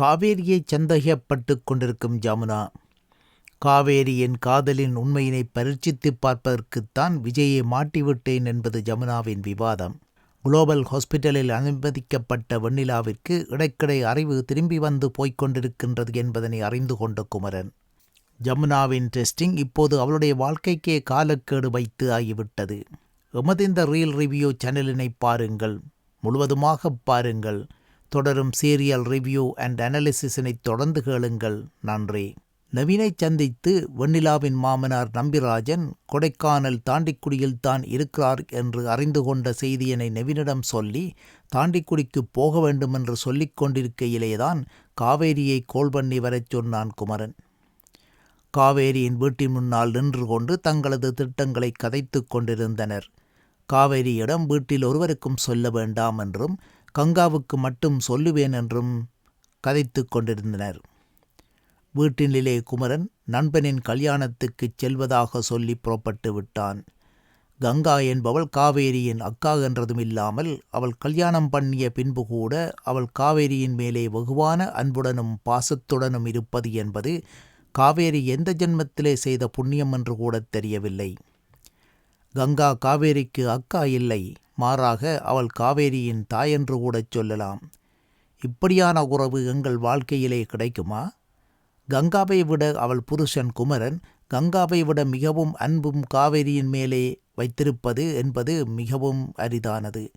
காவேரியை சந்தேகப்பட்டு கொண்டிருக்கும் ஜமுனா. காவேரியின் காதலின் உண்மையினை பரீட்சித்து பார்ப்பதற்குத்தான் விஜயை மாட்டிவிட்டேன் என்பது ஜமுனாவின் விவாதம். குளோபல் ஹாஸ்பிட்டலில் அனுமதிக்கப்பட்ட வெண்ணிலாவிற்கு இடைக்கிடை அறிவு திரும்பி வந்து போய்க்கொண்டிருக்கின்றது என்பதனை அறிந்து கொண்ட குமரன். ஜமுனாவின் டெஸ்டிங் இப்போது அவளுடைய வாழ்க்கைக்கே காலக்கேடு வைத்து ஆகிவிட்டது. எமது இந்த ரீல் ரிவ்யூ சேனலினை பாருங்கள். முழுவதுமாக பாருங்கள். தொடரும் சீரியல் ரிவ்யூ அண்ட் அனாலிசிஸினை தொடர்ந்து கேளுங்கள். நன்றி. நவீனை சந்தித்து வெண்ணிலாவின் மாமனார் நம்பிராஜன் கொடைக்கானல் தாண்டிக்குடியில் தான் இருக்கிறார் என்று அறிந்து கொண்ட செய்தியினை நவீனிடம் சொல்லி தாண்டிக்குடிக்கு போக வேண்டும் என்று சொல்லிக் கொண்டிருக்கையிலேதான் காவேரியை கோல் பண்ணி வரச் சொன்னான் குமரன். காவேரியின் வீட்டின் முன்னால் நின்று கொண்டு தங்களது திட்டங்களை கதைத்துக் கொண்டிருந்தனர். காவேரியிடம் வீட்டில் ஒருவருக்கும் சொல்ல வேண்டாம் என்றும் கங்காவுக்கு மட்டும் சொல்லுவேன் என்றும் கதைத்துக் கொண்டிருந்தனர். வீட்டினிலே குமரன் நண்பனின் கல்யாணத்துக்குச் செல்வதாக சொல்லி புறப்பட்டு விட்டான். கங்கா என்பவள் காவேரியின் அக்கா என்றதும் இல்லாமல் அவள் கல்யாணம் பண்ணிய பின்பு கூட அவள் காவேரியின் மேலே வெகுவான அன்புடனும் பாசத்துடனும் இருப்பது என்பது காவேரி எந்த ஜென்மத்திலே செய்த புண்ணியம் என்று கூட தெரியவில்லை. கங்கா காவேரிக்கு அக்கா இல்லை. மாறாக அவள் காவேரியின் தாயென்று கூடச் சொல்லலாம். இப்படியான உறவு எங்கள் வாழ்க்கையிலே கிடைக்குமா? கங்காவை விட அவள் புருஷன் குமரன் கங்காவை விட மிகவும் அன்பும் காவேரியின் மேலே வைத்திருப்பது என்பது மிகவும் அரிதானது.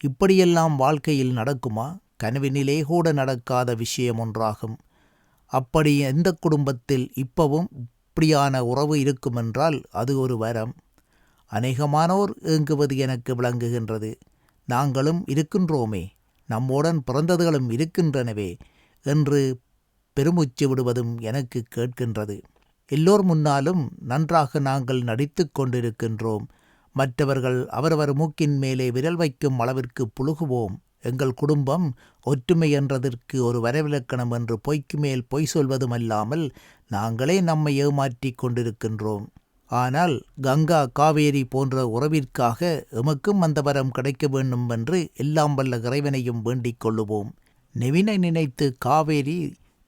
இப்படியெல்லாம் வாழ்க்கையில் நடக்குமா? கனவினிலே கூட நடக்காத விஷயம் ஒன்றாகும். அப்படி எந்த குடும்பத்தில் இப்பவும் இப்படியான உறவு இருக்குமென்றால் அது ஒரு வரம். அநேகமானோர் ஏங்குவது எனக்கு விளங்குகின்றது. நாங்களும் இருக்கின்றோமே நம்முடன் பிறந்ததுகளும் இருக்கின்றனவே என்று பெருமூச்சு விடுவதும் எனக்கு கேட்கின்றது. எல்லோர் முன்னாலும் நன்றாக நாங்கள் நடித்து கொண்டிருக்கின்றோம். மற்றவர்கள் அவரவர் மூக்கின் மேலே விரல் வைக்கும் அளவிற்கு புழுகுவோம். எங்கள் குடும்பம் ஒற்றுமை என்றதற்கு ஒரு வரவிலக்கணம் என்று பொய்க்கு மேல் பொய் சொல்வதுமல்லாமல் நாங்களே நம்மை ஏமாற்றிக் கொண்டிருக்கின்றோம். ஆனால் கங்கா காவேரி போன்ற உறவிற்காக எமக்கும் அந்த வரம் கிடைக்க வேண்டும் என்று எல்லாம் வல்ல இறைவனையும் வேண்டிக் கொள்ளுவோம். நெவினை நினைத்து காவேரி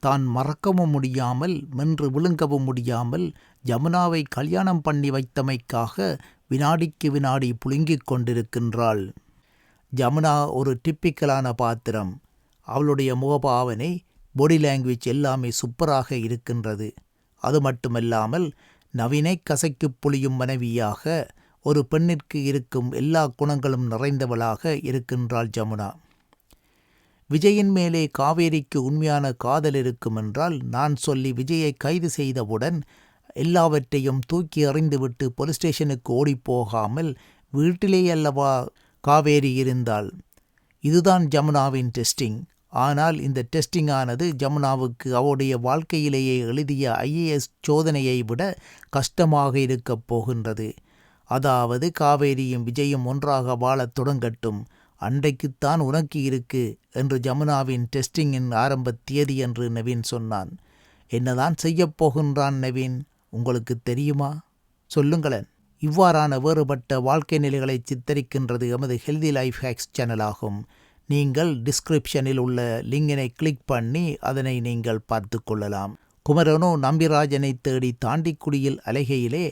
தான் மறக்கவும் முடியாமல் மென்று விழுங்கவும் முடியாமல் ஜமுனாவை கல்யாணம் பண்ணி வைத்தமைக்காக வினாடிக்கு வினாடி புழுங்கிக் கொண்டிருக்கின்றாள். ஜமுனா ஒரு டிப்பிக்கலான பாத்திரம். அவளுடைய முகபாவனை பாடி லாங்குவேஜ் எல்லாமே சூப்பராக இருக்கின்றது. அது மட்டுமல்லாமல் நவீனை கசைக்கு புளியும் மனைவியாக ஒரு பெண்ணிற்கு இருக்கும் எல்லா குணங்களும் நிறைந்தவளாக இருக்கின்றாள் ஜமுனா. விஜயின் மேலே காவேரிக்கு உண்மையான காதல் இருக்குமென்றால் நான் சொல்லி விஜயை கைது செய்தவுடன் எல்லாவற்றையும் தூக்கி எறிந்துவிட்டு போலீஸ் ஸ்டேஷனுக்கு ஓடிப்போகாமல் வீட்டிலே அல்லவா காவேரி இருந்தாள். இதுதான் ஜமுனாவின் டெஸ்டிங். ஆனால் இந்த டெஸ்டிங் ஆனது ஜமுனாவுக்கு அவருடைய வாழ்க்கையிலேயே எழுதிய ஐஏஎஸ் சோதனையை விட கஷ்டமாக இருக்கப் போகின்றது. அதாவது காவேரியும் விஜயும் ஒன்றாக வாழத் தொடங்கட்டும். அன்றைக்குத்தான் உனக்கு இருக்கு என்று ஜமுனாவின் டெஸ்டிங்கின் ஆரம்ப தேதி என்று நவீன் சொன்னான். என்னதான் செய்யப் போகின்றான் நவீன்? உங்களுக்கு தெரியுமா? சொல்லுங்களேன். இவ்வாறான வேறுபட்ட வாழ்க்கை நிலைகளை சித்தரிக்கின்றது எமது ஹெல்தி லைஃப் ஹேக்ஸ் சேனலாகும் நீங்கள் டிஸ்கிரிப்ஷனில் உள்ள லிங்கினை கிளிக் பண்ணி அதனை நீங்கள் பார்த்து கொள்ளலாம். குமரனோ நம்பிராஜனை தேடி தாண்டிக்குடியில் அலைகையிலே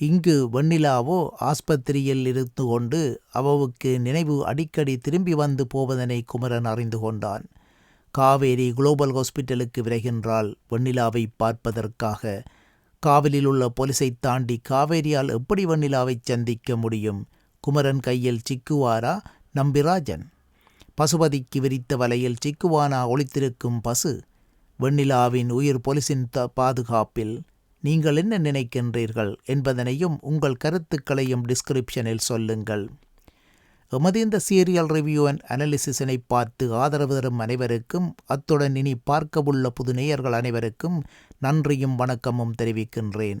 இங்கு வெண்ணிலாவோ ஆஸ்பத்திரியில் இருந்து கொண்டு அவவுக்கு நினைவு அடிக்கடி திரும்பி வந்து போவதனை குமரன் அறிந்து கொண்டான். காவேரி குளோபல் ஹாஸ்பிட்டலுக்கு விரைகின்றால் வெண்ணிலாவை பார்ப்பதற்காக காவலில் உள்ள போலீஸை தாண்டி காவேரியால் எப்படி வெண்ணிலாவை சந்திக்க முடியும்? குமரன் கையில் சிக்குவாரா நம்பிராஜன்? பசுபதிக்கு விரித்த வலையில் சிக்குவானா ஒளித்திருக்கும் பசு வெண்ணிலாவின் உயிர் போலீசின் பாதுகாப்பில் நீங்கள் என்ன நினைக்கின்றீர்கள் என்பதனையும் உங்கள் கருத்துக்களையும் டிஸ்கிரிப்ஷனில் சொல்லுங்கள். எமது இந்த சீரியல் ரிவ்யூ அண்ட் அனாலிசிஸினை பார்த்து ஆதரவு தரும் அனைவருக்கும் அத்துடன் இனி பார்க்கவுள்ள புது நேயர்கள் அனைவருக்கும் நன்றியும் வணக்கமும் தெரிவிக்கின்றேன்.